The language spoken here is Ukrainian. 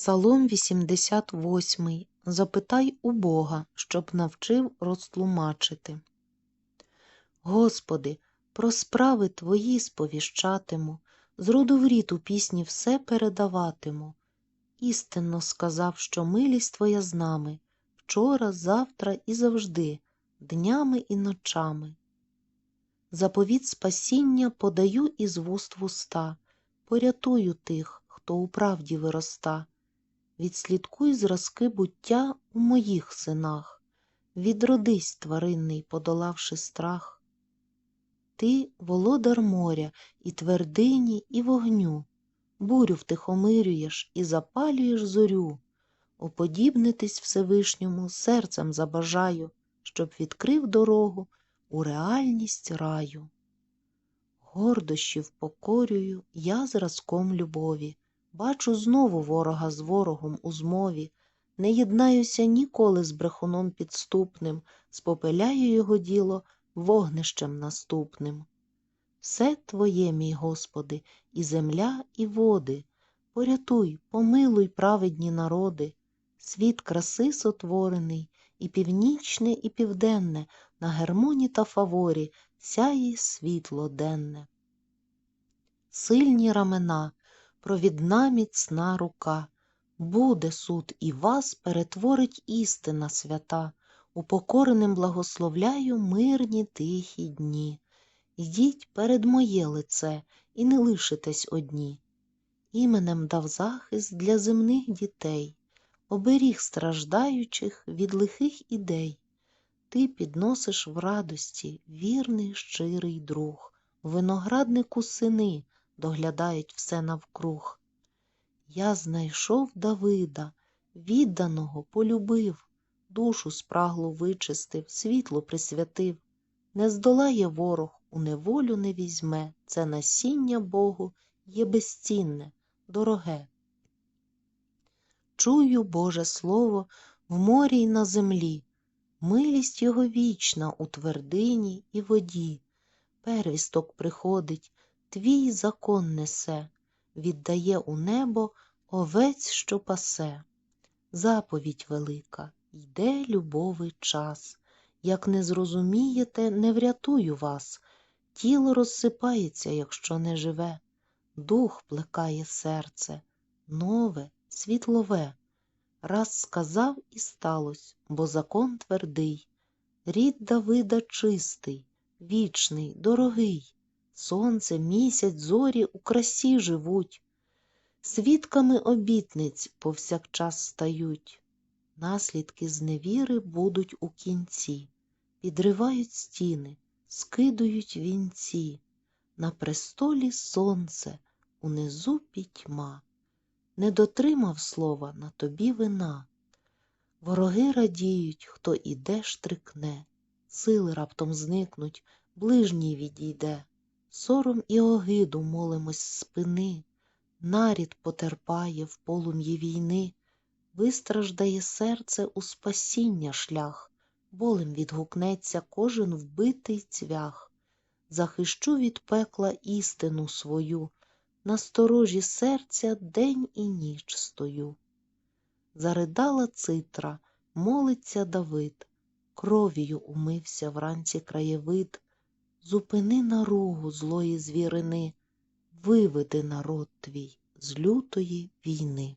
Псалом 88. Запитай у Бога, щоб навчив розтлумачити. Господи, про справи Твої сповіщатиму, з роду в рід у пісні все передаватиму. Істинно сказав, що милість Твоя з нами, вчора, завтра і завжди, днями і ночами. Заповіт спасіння подаю із вуст в уста, порятую тих, хто у правді вироста. Відслідкуй зразки буття у моїх синах, відродись, тваринний, подолавши страх. Ти володар моря і твердині, і вогню, бурю втихомирюєш і запалюєш зорю. Уподібнитись Всевишньому серцем забажаю, щоб відкрив дорогу у реальність раю. Гордощів покорюю я зразком любові. Бачу знову ворога з ворогом у змові, не єднаюся ніколи з брехуном підступним, спопеляю його діло вогнищем наступним. Все Твоє, мій Господи, і земля, і води, порятуй, помилуй праведні народи, світ краси сотворений, і північне, і південне, на гермоні та фаворі сяє світло денне. Сильні рамена, провідна міцна рука, буде суд і вас перетворить істина свята, упокореним благословляю мирні тихі дні. Йдіть перед моє лице і не лишитесь одні. Іменем дав захист для земних дітей, оберіг страждаючих від лихих ідей. Ти підносиш в радості вірний щирий друг, винограднику сини доглядають все навкруг. Я знайшов Давида, відданого полюбив, душу спраглу вичистив, світло присвятив. Не здолає ворог, у неволю не візьме, це насіння Богу є безцінне, дороге. Чую Боже Слово в морі й на землі, милість Його вічна у твердині і воді. Первісток приходить, твій закон несе, віддає у небо овець, що пасе. Заповідь велика, йде любовий час. Як не зрозумієте, не врятую вас. Тіло розсипається, якщо не живе, дух плекає серце, нове, світлове. Раз сказав і сталось, бо закон твердий. Рід Давида чистий, вічний, дорогий. Сонце, місяць, зорі у красі живуть. Свідками обітниць повсякчас стають. Наслідки зневіри будуть у кінці, підривають стіни, скидують вінці. На престолі сонце, унизу пітьма. Не дотримав слова на тобі вина. Вороги радіють, хто іде штрикне, сили раптом зникнуть, ближній відійде. Сором і огиду молимось з спини, нарід потерпає в полум'ї війни, вистраждає серце у спасіння шлях, болем відгукнеться кожен вбитий цвях. Захищу від пекла істину свою, на сторожі серця день і ніч стою. Заридала цитра, молиться Давид, кров'ю умився вранці краєвид. Зупини наругу злої звірини, виведи народ твій з лютої війни.